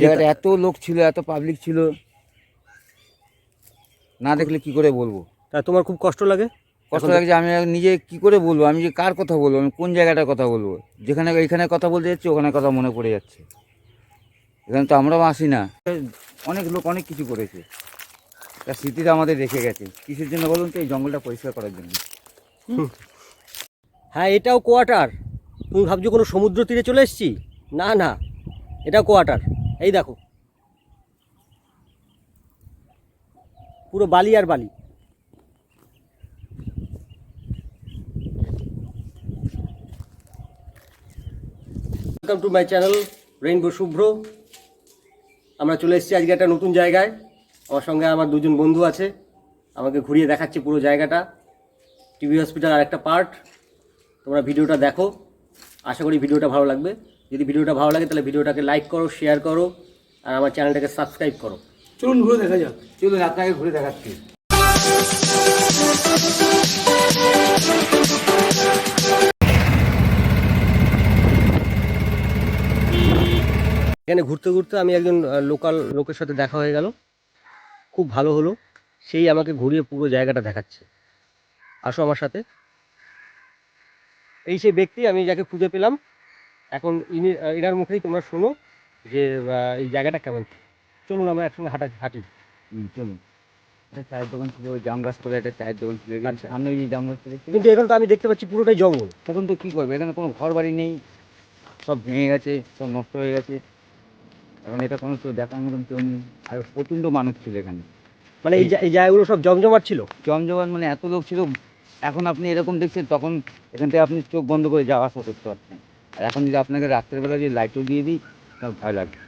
জায়গাটা এত লোক ছিল এত পাবলিক ছিল না দেখলে কি করে বলব? তা তোমার খুব কষ্ট লাগে? কষ্ট লাগে যে আমি নিজে কি করে বলব? আমি যে কার কথা বলব? আমি কোন জায়গাটার কথা বলব? যেখানে এখানে কথা বলতে যাচ্ছি ওখানে কথা মনে পড়ে যাচ্ছে। এখানে তো আমরাও আসি না। অনেক লোক অনেক কিছু করেছে। তার স্মৃতিটা আমাদের রেখে গেছে। কিসের জন্য বলুন তো? এই জঙ্গলটা পরিষ্কার করার জন্য। হ্যাঁ এটাও কোয়ার্টার তুমি ভাবছ কোনো সমুদ্র তীরে চলে এসেছি? না না এটাও কোয়ার্টার এই দেখো। পুরো বালি আর বালি। Welcome to my channel rainbow Shubhra আমরা চলে এসেছি আজকে একটা নতুন জায়গায়। আমার সঙ্গে আমার দুজন বন্ধু আছে। আমাকে ঘুরিয়ে দেখাচ্ছে পুরো জায়গাটা। টিভি হসপিটাল আর একটা পার্ট তোমরা ভিডিওটা দেখো। আশা করি ভিডিওটা ভালো লাগবে। যদি ভিডিওটা ভালো লাগে তাহলে ভিডিওটাকে লাইক করো শেয়ার করো আর আমার চ্যানেলটাকে সাবস্ক্রাইব করো। চলুন ঘুরে দেখা যাক। চলুন আপনাকে ঘুরে দেখাচ্ছি। এখানে ঘুরতে ঘুরতে আমি একজন লোকাল লোকের সাথে দেখা হয়ে গেল। খুব ভালো হলো। সেই আমাকে ঘুরিয়ে পুরো জায়গাটা দেখাচ্ছে। আসো আমার সাথে। এই সেই ব্যক্তি আমি যাকে খুঁজে পেলাম এখন ইনি এনার মুখেই তোমরা শোনো যে এই জায়গাটা কেমন। চলুন আমরা একসঙ্গে হাঁটা হাঁটি। চলুন। একটা চায়ের দোকান ছিল ওই জাম গাছ করে একটা চায়ের দোকান ছিল আচ্ছা। সামনে ওই যে জাম গাছটা কিন্তু এখন তো আমি দেখতে পাচ্ছি পুরোটাই জঙ্গল। তখন তো কী করবে? এখানে কোনো ঘর বাড়ি নেই সব ভেঙে গেছে সব নষ্ট হয়ে গেছে। এখন এটা কোনো তো দেখার মতন কেউ নেই। আর প্রচণ্ড মানুষ ছিল এখানে। মানে এই এই জায়গাগুলো সব জমজমাট ছিল? জমজমান মানে এত লোক ছিল এখন আপনি এরকম দেখছেন তখন এখান থেকে আপনি চোখ বন্ধ করে যাওয়া আসা করতে পারছেন। আর এখন যদি আপনাকে রাত্রেবেলা যদি লাইটও দিয়ে দিই তাও ভয় লাগবে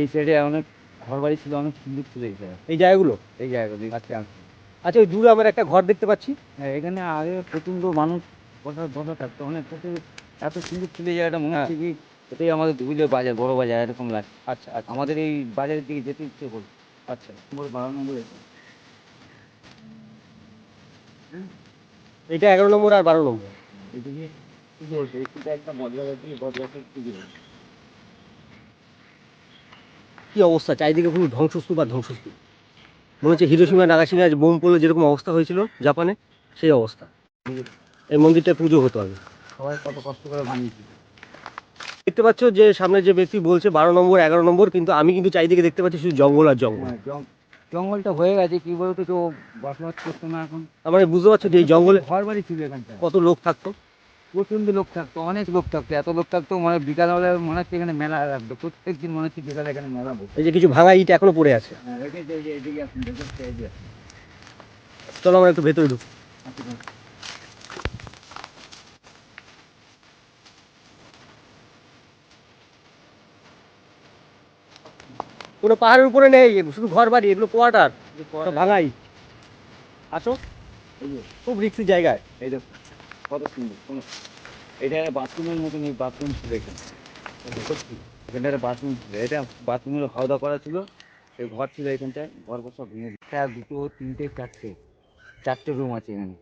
এই সাইডে অনেক ঘর বাড়ি ছিল অনেক সুন্দর ছিল এই জায়গা এই জায়গাগুলো? এই জায়গাগুলি আচ্ছা আচ্ছা ওই দূরে আমার একটা ঘর দেখতে পাচ্ছি। হ্যাঁ এখানে আগে প্রচণ্ড মানুষ বসা বসা থাকতো। অনেক কিছু এত সুন্দর ছিল এই জায়গাটা মনে হচ্ছে কি এটাই আমাদের দুবিলের বাজার বড় বাজার এরকম লাগে। আচ্ছা আচ্ছা। আমাদের এই বাজারের দিকে যেতে ইচ্ছে করছে। আচ্ছা। নম্বর বারো নম্বর এটা এগারো নম্বর আর বারো নম্বর। এদিকে কি একটা কি অবস্থা? চারিদিকে পুরো ধ্বংসস্তূপ আর ধ্বংসস্তূপ। মনে হচ্ছে হিরোসীমা নাগাসীমা বোম পড়লে যেরকম অবস্থা হয়েছিল জাপানে সেই অবস্থা। এই মন্দিরটা পুজো হতো আগে। সবাই কত কষ্ট করে দেখতে পাচ্ছ যে সামনে যে ব্যক্তি বলছে বারো নম্বর এগারো নম্বর কিন্তু আমি কিন্তু চারিদিকে দেখতে পাচ্ছি শুধু জঙ্গল আর জঙ্গল। হ্যাঁ, জঙ্গলটা হয়ে গেছে কি বলতো কেউ বসবাস করতো না এখন। আমরা বুঝতে পারছ যে এই জঙ্গলে ঘর বাড়ি ছিল এখানটা কত লোক থাকতো। প্রচণ্ড লোক থাকতো অনেক লোক থাকতো এত লোক থাকতো মানে বিকালবেলা মনে হচ্ছে এখানে মেলা রাখতো প্রত্যেক দিন মনে হচ্ছে বিকালে এখানে মেলা বসে এই যে কিছু ভাঙা ইট এখনও পড়ে আছে। হ্যাঁ চলো আমরা একটু ভেতরে ঢুক। আসুন। কোনো পাহাড়ের উপরে নেই শুধু ঘর বাড়ি এগুলো কোয়ার্টার ভাঙাই আসো। খুব রিক্সি জায়গায়। এই দেখো। কত সুন্দর কোনো এটা বাথরুমের মতন এই বাথরুম ছিল এখানে এখানটা একটা বাথরুম ছিল। এটা বাথরুমের খাওয়া করা ছিল এই ঘর ছিল এখানটায় ঘর সব ভেঙে একটা দুটো তিনটে চারটে চারটে রুম আছে এখানে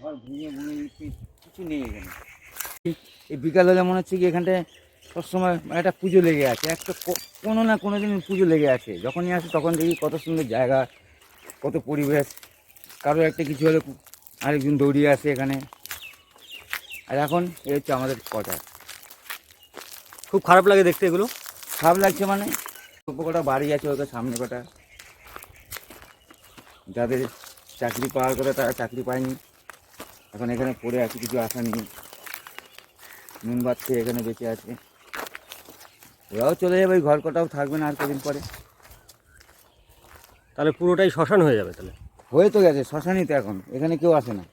ঘর ভেঙে ভেঙে কিছু নেই এখানে এই বিকাল হলে মনে হচ্ছে কি এখানটায় সবসময় একটা পুজো লেগে আছে একটা কোনো না কোনো দিন পুজো লেগে আছে যখনই আসে তখন দেখি কত সুন্দর জায়গা। কত পরিবেশ কারও একটা কিছু হলে আরেকজন দৌড়িয়ে আসে এখানে। আর এখন এ হচ্ছে আমাদের কটা খুব খারাপ লাগে দেখতে এগুলো? খারাপ লাগছে মানে? অল্প কটা বাড়ি আছে ওদের সামনে কটা। যাদের চাকরি পাওয়ার কথা তারা চাকরি পায়নি। এখন এখানে পড়ে আছে কিছু আশা নেই। নুন ভাত খেয়ে এখানে বেঁচে আছে। ওরাও চলে যাবে ওই ঘর কটাও থাকবে না আর কদিন পরে। তাহলে পুরোটাই শ্মশান হয়ে যাবে তাহলে? হয়ে তো গেছে শ্মশানই তো এখন এখানে কেউ আসে না।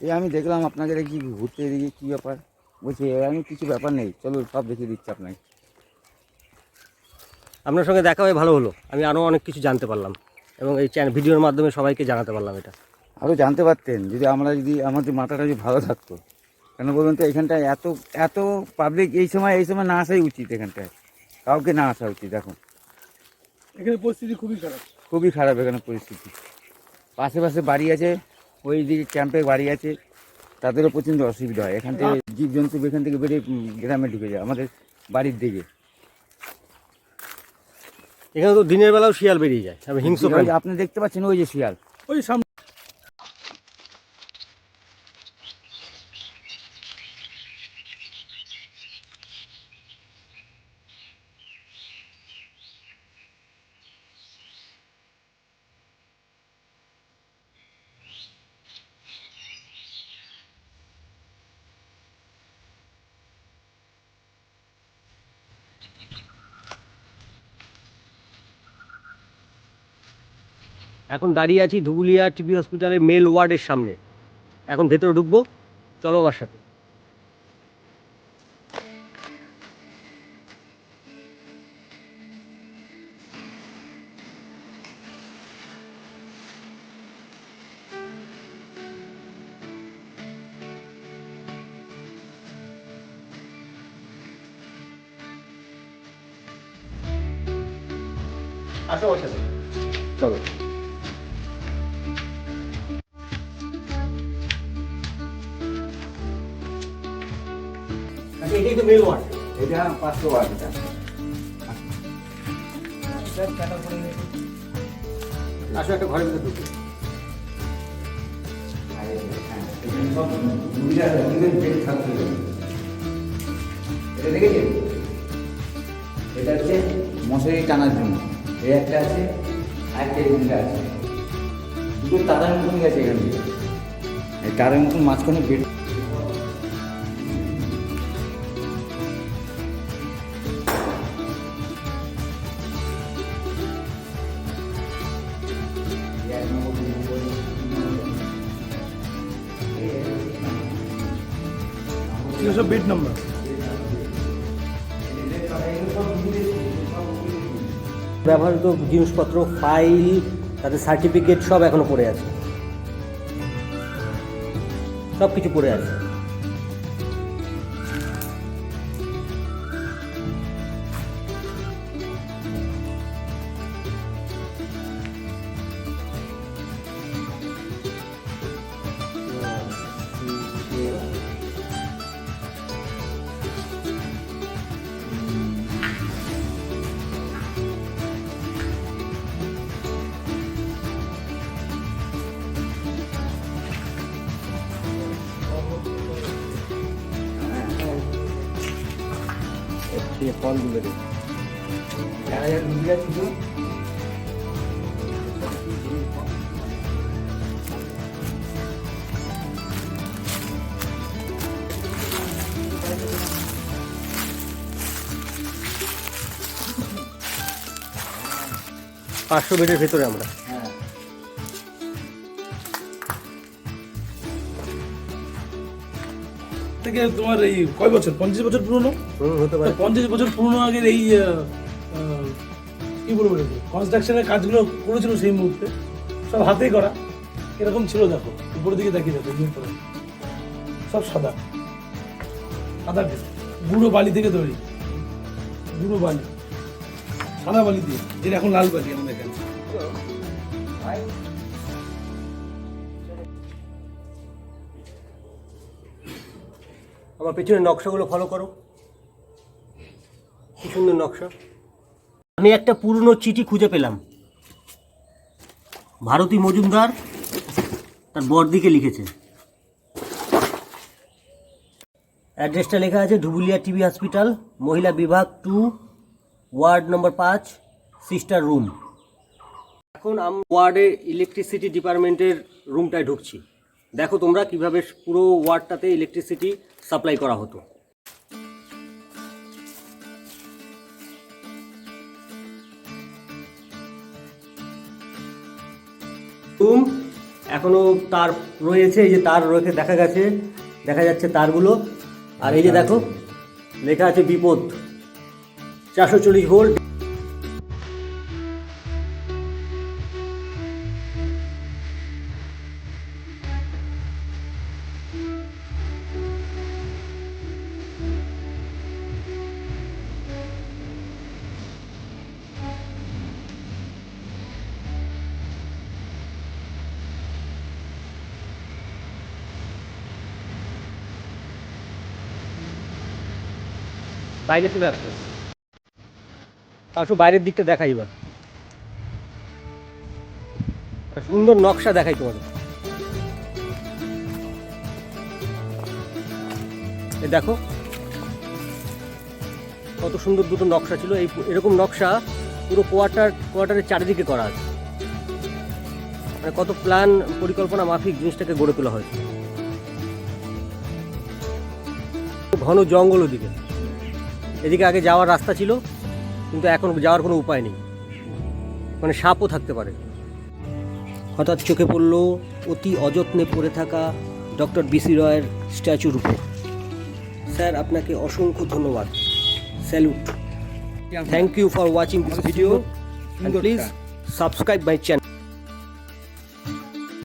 এই আমি দেখলাম আপনাদের কি ঘুরতে এদিকে কী ব্যাপার? বলছি আমি কিছু ব্যাপার নেই চলো সব দেখিয়ে দিচ্ছি আপনাকে। আপনার সঙ্গে দেখা হয়ে ভালো হলো আমি আরও অনেক কিছু জানতে পারলাম এবং এই চ্যানেল ভিডিওর মাধ্যমে সবাইকে জানাতে পারলাম এটা। আরও জানতে পারতেন যদি আমরা যদি আমাদের মাথাটা যদি ভালো থাকতো। কেন বলুন তো এখানটায় এত এত পাবলিক এই সময় এই সময় না আসাই উচিত এখানটায়। কাউকে না আসা উচিত এখন এখানে পরিস্থিতি খুবই খারাপ। খুবই খারাপ এখানে পরিস্থিতি। পাশে পাশে বাড়ি আছে ওই দিকে ক্যাম্পে বাড়ি আছে তাদেরও প্রচণ্ড অসুবিধা হয়। এখান থেকে জীবজন্তু এখান থেকে বেরিয়ে গ্রামে ঢুকে যায় আমাদের বাড়ির দিকে। এখানে তো দিনের বেলাও শিয়াল বেরিয়ে যায় হিংস্র আপনি দেখতে পাচ্ছেন ওই যে শিয়াল। ওই সামনে এখন দাঁড়িয়ে আছি ধুবুলিয়া টিবি হসপিটালের মেল ওয়ার্ডের সামনে। এখন ভেতরে ঢুকবো চলো আমার সাথে। আসো সাথে। চলো। এটাই তো মেল ওয়ার্ড। এটা পাঁচশো ওয়াট এটা। আসো একটা ঘরের ভিতরে ঢুকো। আর এই- হ্যাঁ। এটা দেখেছেন? এটা হচ্ছে মশারি টানার জন্য। এই একটা আছে আর একটা এখানটা আছে। দুটো তারার মতন গেছে এখান। থেকে এই তারের মতন মাঝখানে বেড এগুলো সব বেড নাম্বার ব্যবহৃত জিনিসপত্র ফাইল তাদের সার্টিফিকেট সব এখনও পড়ে আছে। সব কিছু পড়ে আছে। পাঁচশো বেডের ভেতরে আমরা। থেকে তোমার এই কয় বছর? পঞ্চাশ বছর পুরনো? হতে পারে। পঞ্চাশ বছর পুরনো আগের এই কি বলব কনস্ট্রাকশনের কাজগুলো করেছিল সেই মুহূর্তে। সব হাতেই করা। এরকম ছিল দেখো। উপরের দিকে তাকিয়ে দেখো করে। সব সাদা। সাদা। গুঁড়ো বালি থেকে তৈরি। গুঁড়ো বালি। সাদা বালি দিয়ে। যেটা এখন লাল বালি আমাদের এখানে আমার পেছনে নকশাগুলো ফলো করো। কি সুন্দর নকশা। আমি একটা পুরনো চিঠি খুঁজে পেলাম। ভারতী মজুমদার তার বরদিকে লিখেছে। অ্যাড্রেসটা লেখা আছে ধুবুলিয়া টিভি হসপিটাল, মহিলা বিভাগ টু, ওয়ার্ড নম্বর পাঁচ, সিস্টার রুম। এখন আমি ওয়ার্ডের ইলেকট্রিসিটি ডিপার্টমেন্টের রুমটায় ঢুকছি। দেখো তোমরা কীভাবে পুরো ওয়ার্ডটাতে ইলেকট্রিসিটি সাপ্লাই করা হতো। রুম এখনও তার রয়েছে, এই যে তার রয়েছে, দেখা গেছে, দেখা যাচ্ছে তারগুলো। আর এই যে দেখো, লেখা আছে বিপদ। চারশো চল্লিশ ভোল্ট বাইরে চলে আসছে। আসো বাইরের দিকটা দেখাই এবার। সুন্দর নকশা দেখাই তোমাদের। এ দেখো, কত সুন্দর দুটো নকশা ছিল। এই এরকম নকশা পুরো কোয়ার্টার, কোয়ার্টারের চারিদিকে করা আছে। মানে কত প্ল্যান, পরিকল্পনা, মাফিক জিনিসটাকে গড়ে তোলা হয়েছে। ঘন জঙ্গল ওদিকে। এদিকে আগে যাওয়ার রাস্তা ছিল, কিন্তু এখন যাওয়ার কোনো উপায় নেই। মানে সাপও থাকতে পারে। হঠাৎ চোখে পড়ল অতি অযত্নে পড়ে থাকা ডক্টর বিসি রয়ের স্ট্যাচুর উপর। স্যার, আপনাকে অসংখ্য ধন্যবাদ। Salute. Thank you for watching this video please subscribe my channel